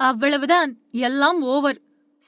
அவ்வளவுதான். எல்லாம் ஓவர்.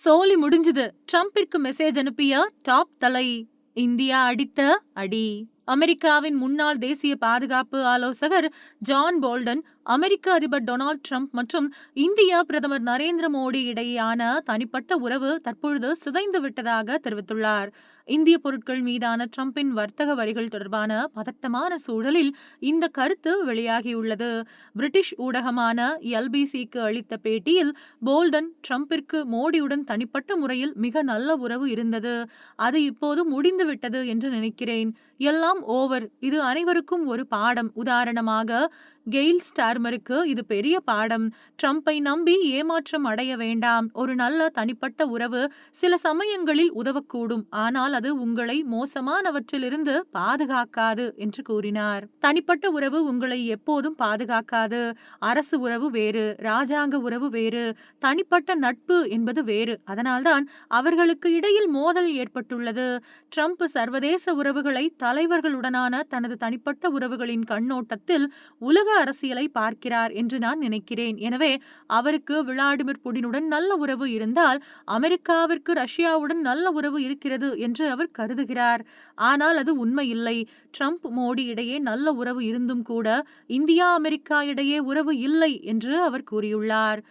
சோலி முடிஞ்சது. ட்ரம்பிற்கு மெசேஜ் அனுப்பிய டாப் தலை. இந்தியா அடித்த அடி. அமெரிக்காவின் முன்னாள் தேசிய பாதுகாப்பு ஆலோசகர் ஜான் போல்டன் அமெரிக்க அதிபர் டொனால்ட் ட்ரம்ப் மற்றும் இந்திய பிரதமர் நரேந்திர மோடி இடையேயான தனிப்பட்ட உறவு தற்பொழுது சிதைந்து விட்டதாக தெரிவித்துள்ளார். இந்திய பொருட்கள் மீதான ட்ரம்பின் வர்த்தக வரிகள் தொடர்பான பதட்டமான சூழலில் இந்த கருத்து வெளியாகியுள்ளது. பிரிட்டிஷ் ஊடகமான எல்பிசிக்கு அளித்த பேட்டியில் போல்டன் ட்ரம்பிற்கு மோடியுடன் தனிப்பட்ட முறையில் மிக நல்ல உறவு இருந்தது. அது இப்போது முடிந்துவிட்டது என்று நினைக்கிறேன். எல்லாம் ஓவர். இது அனைவருக்கும் ஒரு பாடம். உதாரணமாக கெயில் ஸ்டார்மருக்கு இது பெரிய பாடம். ட்ரம்ப்பை நம்பி ஏமாற்றம் அடைய வேண்டாம். ஒரு நல்ல தனிப்பட்ட உறவு சில சமயங்களில் உதவக்கூடும். ஆனால் அது உங்களை மோசமானவற்றிலிருந்து பாதுகாக்காது என்று கூறினார். தனிப்பட்ட உறவு உங்களை எப்போதும் பாதுகாக்காது. அரசு உறவு வேறு ராஜாங்க உறவு வேறு தனிப்பட்ட நட்பு என்பது வேறு. அதனால்தான் அவர்களுக்கு இடையில் மோதல் ஏற்பட்டுள்ளது. ட்ரம்ப் சர்வதேச உறவுகளை தலைவர்களுடனான தனது தனிப்பட்ட உறவுகளின் கண்ணோட்டத்தில் உலக அரசியலை பார்க்கிறார் என்று நான் நினைக்கிறேன். எனவே அவருக்கு விளாடிமிர் புடினுடன் நல்ல உறவு இருந்தால் அமெரிக்காவிற்கு ரஷ்யாவுடன் நல்ல உறவு இருக்கிறது என்று அவர் கருதுகிறார். ஆனால் அது உண்மையில்லை. ட்ரம்ப் மோடி இடையே நல்ல உறவு இருந்தும் கூட இந்தியா அமெரிக்கா இடையே உறவு இல்லை என்று அவர் கூறியுள்ளார்.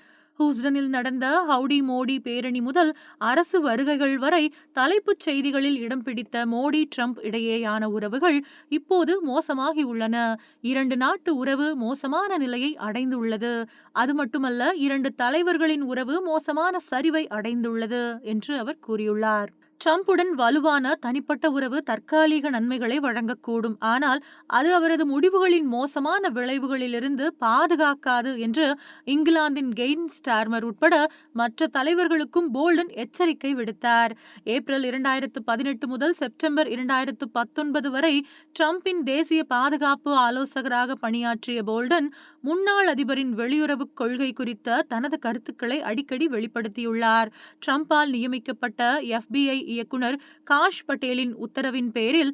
ஹூஸ்டனில் நடந்த ஹவுடி மோடி பேரணி முதல் அரசு வருகைகள் வரை தலைப்புச் செய்திகளில் இடம் பிடித்த மோடி ட்ரம்ப் இடையேயான உறவுகள் இப்போது மோசமாகி உள்ளன இரண்டு நாட்டு உறவு மோசமான நிலையை அடைந்துள்ளது. அது மட்டுமல்ல இரண்டு தலைவர்களின் உறவு மோசமான சரிவை அடைந்துள்ளது என்று அவர் கூறியுள்ளார். ட்ரம்புடன் வலுவான தனிப்பட்ட உறவு தற்காலிக நன்மைகளை வழங்கக்கூடும். ஆனால் அது அவரது முடிவுகளின் மோசமான விளைவுகளிலிருந்து பாதுகாக்காது என்று இங்கிலாந்தின் கெயின் ஸ்டார்மர் உட்பட மற்ற தலைவர்களுக்கும் போல்டன் எச்சரிக்கை விடுத்தார். ஏப்ரல் இரண்டாயிரத்து பதினெட்டு முதல் செப்டம்பர் இரண்டாயிரத்து பத்தொன்பது வரை ட்ரம்பின் தேசிய பாதுகாப்பு ஆலோசகராக பணியாற்றிய போல்டன் முன்னாள் அதிபரின் வெளியுறவு கொள்கை குறித்த தனது கருத்துக்களை அடிக்கடி வெளிப்படுத்தியுள்ளார். ட்ரம்பால் நியமிக்கப்பட்ட எஃபிஐ இயக்குனர் காஷ் பட்டேலின் உத்தரவின் பேரில்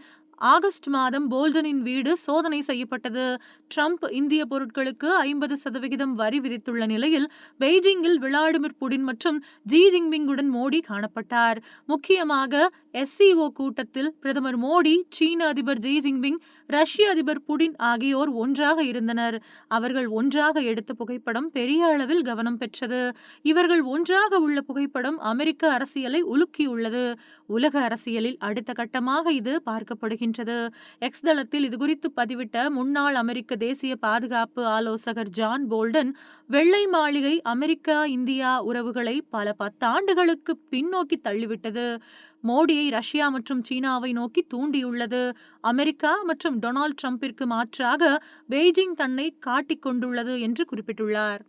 ஆகஸ்ட் மாதம் போல்டனின் வீடு சோதனை செய்யப்பட்டது. ட்ரம்ப் இந்திய பொருட்களுக்கு ஐம்பது சதவிகிதம் வரி விதித்துள்ள நிலையில் பெய்ஜிங்கில் விளாடிமிர் புடின் மற்றும் ஜி ஜிங்பிங்குடன் மோடி காணப்பட்டார். முக்கியமாக எஸ்சிஓ கூட்டத்தில் பிரதமர் மோடி சீன அதிபர் ஜி ஜின்பிங் ரஷ்ய அதிபர் புடின் ஆகியோர் ஒன்றாக இருந்தனர். அவர்கள் ஒன்றாக எடுத்த புகைப்படம் பெரிய அளவில் கவனம் பெற்றது. இவர்கள் ஒன்றாக உள்ள புகைப்படம் அமெரிக்க அரசியலை உலுக்கியுள்ளது. உலக அரசியலில் அடுத்த கட்டமாக இது பார்க்கப்படுகின்றது. எக்ஸ் தளத்தில் இது குறித்து பதிவிட்ட முன்னாள் அமெரிக்க தேசிய பாதுகாப்பு ஆலோசகர் ஜான் போல்டன் வெள்ளை மாளிகை அமெரிக்கா இந்தியா உறவுகளை பல பத்தாண்டுகளுக்கு பின்னோக்கி தள்ளிவிட்டது. மோடியை ரஷ்யா மற்றும் சீனாவை நோக்கி தூண்டியுள்ளது. அமெரிக்கா மற்றும் டொனால்ட் ட்ரம்பிற்கு மாற்றாக பெய்ஜிங் தன்னை காட்டிக் கொண்டுள்ளது என்று குறிப்பிட்டுள்ளார்.